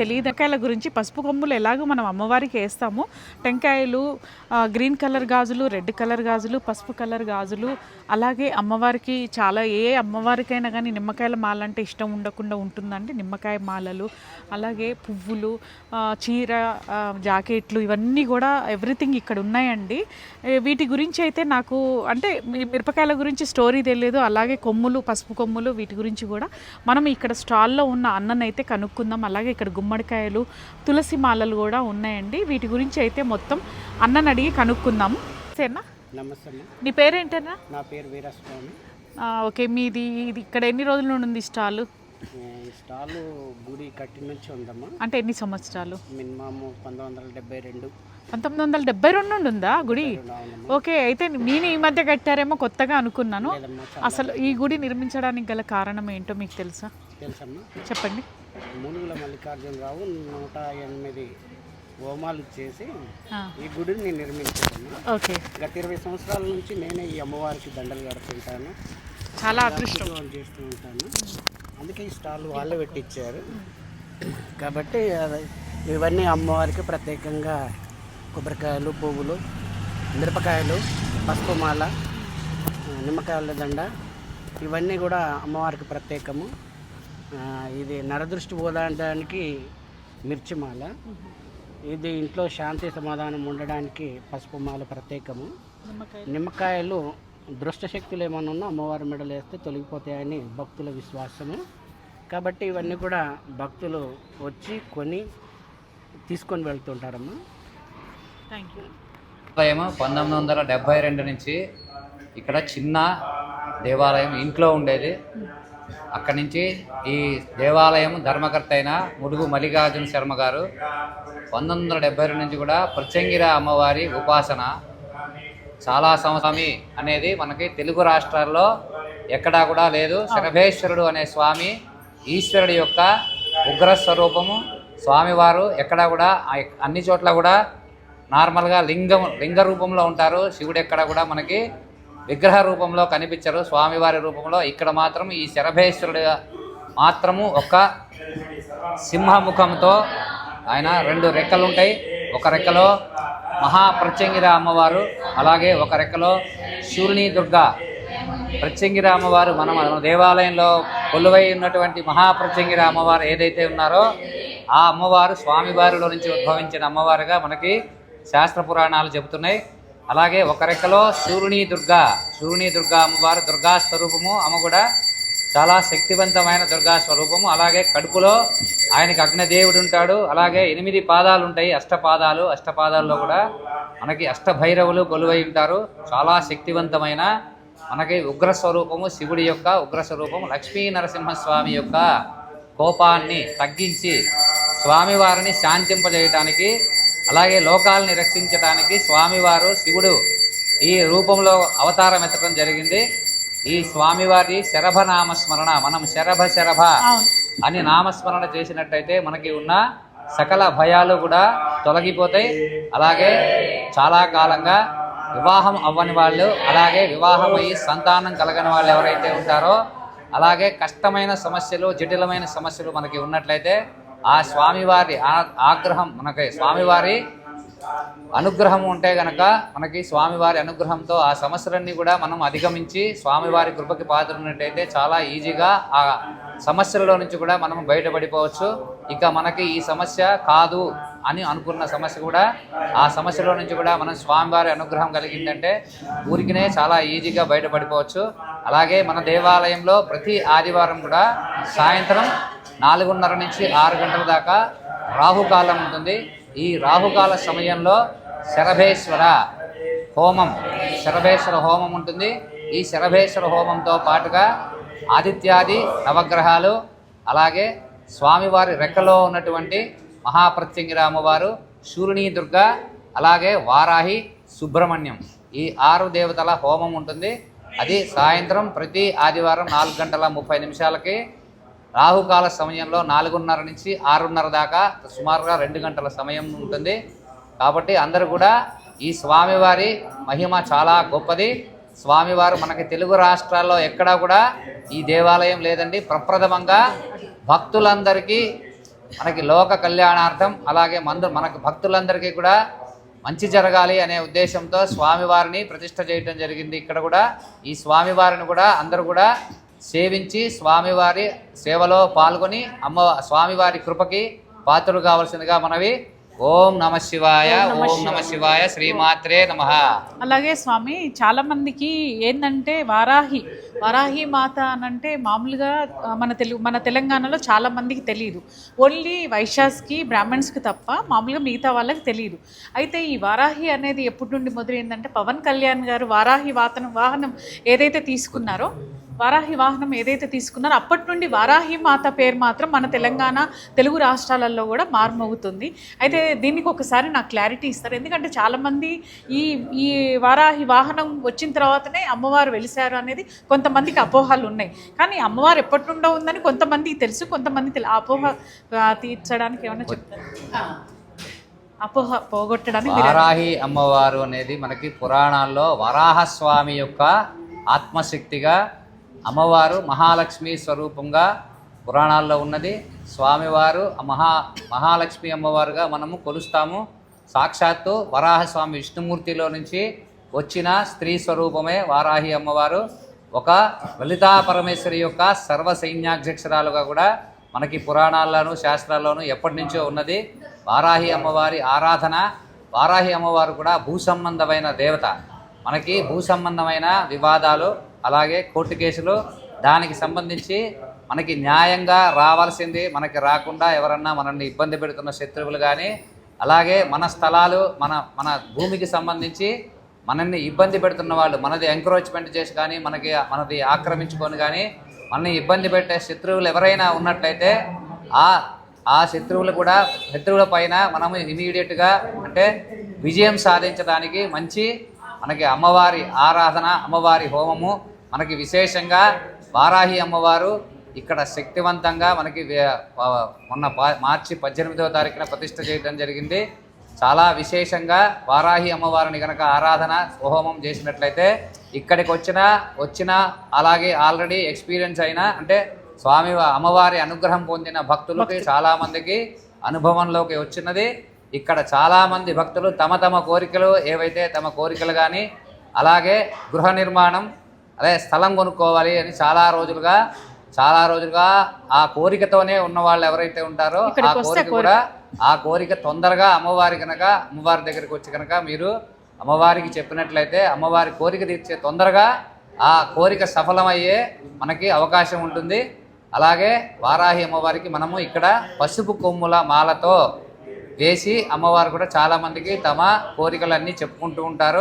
తెలియదు. టెంకాయల గురించి పసుపు కొమ్ములు ఎలాగో మనం అమ్మవారికి వేస్తాము. టెంకాయలు గ్రీన్ కలర్ గాజులు రెడ్ కలర్ గాజులు పసుపు కలర్ గాజులు అలాగే అమ్మవారికి చాలా ఏ అమ్మవారికైనా కానీ నిమ్మకాయల మాల అంటే ఇష్టం ఉండకుండా ఉంటుందండి. నిమ్మకాయ మాలలు అలాగే పువ్వులు చీర జాకెట్లు ఇవన్నీ కూడా ఎవ్రీథింగ్ ఇక్కడ ఉన్నాయండి. వీటి గురించి అయితే నాకు అంటే మిరపకాయల గురించి స్టోరీ తెలియదు. అలాగే కొమ్ములు పసుపు కొమ్ములు వీటి గురించి కూడా మనం ఇక్కడ స్టాల్లో ఉన్న అన్నను అయితే కనుక్కుందాం. అలాగే ఇక్కడ గుమ్మడికాయలు తులసి మాలలు కూడా ఉన్నాయండి. వీటి గురించి అయితే మొత్తం అన్నని అడిగి కనుక్కుందాము సరేనా నమస్తే నీ పేరేంటన్నా? నా పేరు వీరస్వామి. ఓకే మీది ఇది ఇక్కడ ఎన్ని రోజుల నుండి ఉంది స్టాల్? స్టాల్ గుడి కట్టి నుంచి ఉందమ్మా. అంటే ఎన్ని సంవత్సరాలు? మినిమమ్ పంతొమ్మిది వందల డెబ్బై రెండు. పంతొమ్మిది వందల డెబ్బై రెండు నుండి ఉందా గుడి? ఓకే అయితే నేను ఈ మధ్య కట్టారేమో కొత్తగా అనుకున్నాను. అసలు ఈ గుడి నిర్మించడానికి గల కారణం ఏంటో మీకు తెలుసా? తెలుసమ్మా. చెప్పండి. మునుగుల మల్లికార్జునరావు నూట ఎనిమిది హోమాలు చేసి ఈ గుడిని నేను నిర్మించాను. ఓకే. గత ఇరవై సంవత్సరాల నుంచి నేనే ఈ అమ్మవారికి దండలు కడుతుంటాను. చాలా అదృష్టం. చేస్తూ ఉంటాను. అందుకే ఈ స్టాల్ వాళ్ళే పెట్టించారు కాబట్టి ఇవన్నీ అమ్మవారికి ప్రత్యేకంగా కొబ్బరికాయలు పువ్వులు మిరపకాయలు పసుపు మాల నిమ్మకాయల దండ ఇవన్నీ కూడా అమ్మవారికి ప్రత్యేకము. ఇది నరదృష్టి పోదానికి మిర్చి మాల ఇది ఇంట్లో శాంతి సమాధానం ఉండడానికి పసుపు మాల ప్రత్యేకము. నిమ్మకాయ నిమ్మకాయలు దృష్ట శక్తులు ఏమైనా ఉన్నా అమ్మవారి మెడలు వేస్తే తొలగిపోతాయని భక్తుల విశ్వాసము. కాబట్టి ఇవన్నీ కూడా భక్తులు వచ్చి కొని తీసుకొని వెళ్తుంటారమ్మా. థ్యాంక్ యూ పంతొమ్మిది వందల డెబ్బై రెండు నుంచి ఇక్కడ చిన్న దేవాలయం ఇంట్లో ఉండేది. అక్కడి నుంచి ఈ దేవాలయం ధర్మకర్త అయిన ముడుగు మల్లికార్జున శర్మ గారు పంతొమ్మిది వందల డెబ్బై రెండు నుంచి కూడా ప్రత్యంగిర అమ్మవారి ఉపాసన చాలా సంవత్సరమి అనేది మనకి తెలుగు రాష్ట్రాల్లో ఎక్కడా కూడా లేదు. శరభేశ్వరుడు అనే స్వామి ఈశ్వరుడి యొక్క ఉగ్ర స్వరూపము. స్వామివారు ఎక్కడా కూడా అన్ని చోట్ల కూడా నార్మల్గా లింగం లింగ రూపంలో ఉంటారు. శివుడు ఎక్కడ కూడా మనకి విగ్రహ రూపంలో కనిపించరు. స్వామివారి రూపంలో ఇక్కడ మాత్రం ఈ శరభేశ్వరుడు మాత్రము ఒక సింహముఖంతో ఆయన రెండు రెక్కలు ఉంటాయి ఒక రెక్కలో మహాప్రత్యంగిర అమ్మవారు అలాగే ఒక రెక్కలో శూర్ణి దుర్గా. ప్రత్యంగిర అమ్మవారు మనం మన దేవాలయంలో కొలువై ఉన్నటువంటి మహాప్రత్యంగిర అమ్మవారు ఏదైతే ఉన్నారో ఆ అమ్మవారు స్వామివారిలో నుంచి ఉద్భవించిన అమ్మవారుగా మనకి శాస్త్ర పురాణాలు చెబుతున్నాయి. అలాగే ఒక రెక్కలో సూర్యుని దుర్గా సూర్యుని దుర్గా అమ్మవారు దుర్గా స్వరూపము అమ్మ కూడా చాలా శక్తివంతమైన దుర్గా స్వరూపము. అలాగే కడుపులో ఆయనకి అగ్నిదేవుడు ఉంటాడు. అలాగే ఎనిమిది పాదాలు ఉంటాయి. అష్టపాదాలు. అష్టపాదాల్లో కూడా మనకి అష్టభైరవులు కొలువై ఉంటారు. చాలా శక్తివంతమైన మనకి ఉగ్ర స్వరూపము శివుడి యొక్క ఉగ్ర స్వరూపం లక్ష్మీ నరసింహస్వామి యొక్క కోపాన్ని తగ్గించి స్వామివారిని శాంతింపజేయటానికి అలాగే లోకాల్ని రక్షించడానికి స్వామివారు శివుడు ఈ రూపంలో అవతారం ఎత్తడం జరిగింది. ఈ స్వామివారి శరభ నామస్మరణ మనం శరభ శరభ అని నామస్మరణ చేసినట్టయితే మనకి ఉన్న సకల భయాలు కూడా తొలగిపోతాయి. అలాగే చాలా కాలంగా వివాహం అవ్వని వాళ్ళు అలాగే వివాహం అయ్యి సంతానం కలగని వాళ్ళు ఎవరైతే ఉంటారో అలాగే కష్టమైన సమస్యలు జటిలమైన సమస్యలు మనకి ఉన్నట్లయితే ఆ స్వామివారి ఆ- ఆగ్రహం మనకి స్వామివారి అనుగ్రహం ఉంటే గనక మనకి స్వామివారి అనుగ్రహంతో ఆ సమస్యలన్నీ కూడా మనం అధిగమించి స్వామివారి కృపకి పాత్రున్నట్టయితే చాలా ఈజీగా ఆ సమస్యలలో నుంచి కూడా మనం బయటపడిపోవచ్చు. ఇక మనకి ఈ సమస్య కాదు అని అనుకున్న సమస్య కూడా ఆ సమస్యలో నుంచి కూడా మనం స్వామివారి అనుగ్రహం కలిగిందంటే ఊరికినే చాలా ఈజీగా బయటపడిపోవచ్చు. అలాగే మన దేవాలయంలో ప్రతి ఆదివారం కూడా సాయంత్రం నాలుగున్నర నుంచి ఆరు గంటల దాకా రాహుకాలం ఉంటుంది. ఈ రాహుకాల సమయంలో శరభేశ్వర హోమం శరభేశ్వర హోమం ఉంటుంది. ఈ శరభేశ్వర హోమంతో పాటుగా ఆదిత్యాది నవగ్రహాలు అలాగే స్వామివారి రెక్కలో ఉన్నటువంటి మహాప్రత్యంగిర అమ్మవారు శూరిణీ దుర్గ అలాగే వారాహి సుబ్రహ్మణ్యం. ఈ ఆరు దేవతల హోమం ఉంటుంది. అది సాయంత్రం ప్రతి ఆదివారం నాలుగు గంటల ముప్పై నిమిషాలకి రాహుకాల సమయంలో నాలుగున్నర నుంచి ఆరున్నర దాకా సుమారుగా రెండు గంటల సమయం ఉంటుంది. కాబట్టి అందరూ కూడా ఈ స్వామివారి మహిమ చాలా గొప్పది. స్వామివారు మనకి తెలుగు రాష్ట్రాల్లో ఎక్కడా కూడా ఈ దేవాలయం లేదండి. ప్రప్రథమంగా భక్తులందరికీ మనకి లోక కళ్యాణార్థం అలాగే మందు మనకు భక్తులందరికీ కూడా మంచి జరగాలి అనే ఉద్దేశంతో స్వామివారిని ప్రతిష్ట చేయటం జరిగింది. ఇక్కడ కూడా ఈ స్వామివారిని కూడా అందరూ కూడా సేవించి స్వామివారి సేవలో పాల్గొని అమ్మ స్వామివారి కృపకి పాత్రలు కావాల్సిందిగా మనవి. ఓం నమ శివాయ ఓం నమ శివాయ శ్రీమాత్రే నమ. అలాగే స్వామి చాలా మందికి ఏంటంటే వారాహి. వారాహి మాత అనంటే మామూలుగా మన తెలుగు మన తెలంగాణలో చాలా మందికి తెలియదు ఓన్లీ వైశ్యాస్కి బ్రాహ్మణ్స్కి తప్ప మామూలుగా మిగతా వాళ్ళకి తెలియదు అయితే ఈ వారాహి అనేది ఎప్పటి నుండి మొదలైందంటే పవన్ కళ్యాణ్ గారు వారాహి వాతనం వాహనం ఏదైతే తీసుకున్నారో వారాహి వాహనం ఏదైతే తీసుకున్నారో అప్పటి నుండి వారాహి మాత పేరు మాత్రం మన తెలంగాణ తెలుగు రాష్ట్రాలలో కూడా మారుమోగుతుంది అయితే దీనికి ఒకసారి నాకు క్లారిటీ ఇస్తారు. ఎందుకంటే చాలామంది ఈ ఈ వారాహి వాహనం వచ్చిన తర్వాతనే అమ్మవారు వెలిశారు అనేది కొంతమందికి అపోహలు ఉన్నాయి. కానీ అమ్మవారు ఎప్పటి నుండో ఉందని కొంతమందికి తెలుసు కొంతమంది అపోహ తీర్చడానికి ఏమైనా చెప్తారు అపోహ పోగొట్టడానికి వారాహి అమ్మవారు అనేది మనకి పురాణాల్లో వరాహస్వామి యొక్క ఆత్మశక్తిగా అమ్మవారు మహాలక్ష్మి స్వరూపంగా పురాణాల్లో ఉన్నది. స్వామివారు మహా మహాలక్ష్మి అమ్మవారుగా మనము కొలుస్తాము. సాక్షాత్తు వరాహస్వామి విష్ణుమూర్తిలో నుంచి వచ్చిన స్త్రీ స్వరూపమే వారాహి అమ్మవారు. ఒక లలితా పరమేశ్వరి యొక్క సర్వ సైన్యాధ్యక్షురాలుగా కూడా మనకి పురాణాల్లోనూ శాస్త్రాల్లోనూ ఎప్పటి నుంచో ఉన్నది. వారాహి అమ్మవారి ఆరాధన వారాహి అమ్మవారు కూడా భూ సంబంధమైన దేవత. మనకి భూ సంబంధమైన వివాదాలు అలాగే కోర్టు కేసులు దానికి సంబంధించి మనకి న్యాయంగా రావాల్సింది మనకి రాకుండా ఎవరన్నా మనల్ని ఇబ్బంది పెడుతున్న శత్రువులు కానీ అలాగే మన స్థలాలు మన మన భూమికి సంబంధించి మనల్ని ఇబ్బంది పెడుతున్న వాళ్ళు మనది ఎంక్రోచ్మెంట్ చేసి కానీ మనకి మనది ఆక్రమించుకొని కానీ మనల్ని ఇబ్బంది పెట్టే శత్రువులు ఎవరైనా ఉన్నట్లయితే ఆ ఆ శత్రువులు కూడా శత్రువుల పైన మనము ఇమీడియట్గా అంటే విజయం సాధించడానికి మంచి మనకి అమ్మవారి ఆరాధన అమ్మవారి హోమము మనకి విశేషంగా వారాహి అమ్మవారు ఇక్కడ శక్తివంతంగా మనకి మొన్న మార్చి పద్దెనిమిదవ తారీఖున ప్రతిష్ఠ చేయడం జరిగింది. చాలా విశేషంగా వారాహి అమ్మవారిని కనుక ఆరాధన హోమం చేసినట్లయితే ఇక్కడికి వచ్చిన వచ్చిన అలాగే ఆల్రెడీ ఎక్స్పీరియన్స్ అయిన అంటే స్వామి అమ్మవారి అనుగ్రహం పొందిన భక్తులకి చాలా మందికి అనుభవంలోకి వచ్చినది. ఇక్కడ చాలా మంది భక్తులు తమ తమ కోరికలు ఏవైతే తమ కోరికలు కానీ అలాగే గృహ నిర్మాణం అదే స్థలం కొనుక్కోవాలి అని చాలా రోజులుగా చాలా రోజులుగా ఆ కోరికతోనే ఉన్న వాళ్ళు ఎవరైతే ఉంటారో ఆ కోరిక కూడా ఆ కోరిక తొందరగా అమ్మవారి కనుక అమ్మవారి దగ్గరికి వచ్చి కనుక మీరు అమ్మవారికి చెప్పినట్లయితే అమ్మవారి కోరిక తీర్చే తొందరగా ఆ కోరిక సఫలమయ్యే మనకి అవకాశం ఉంటుంది. అలాగే వారాహి అమ్మవారికి మనము ఇక్కడ పసుపు కొమ్ముల మాలతో వేసి అమ్మవారు కూడా చాలా మందికి తమ కోరికలన్నీ చెప్పుకుంటూ ఉంటారు.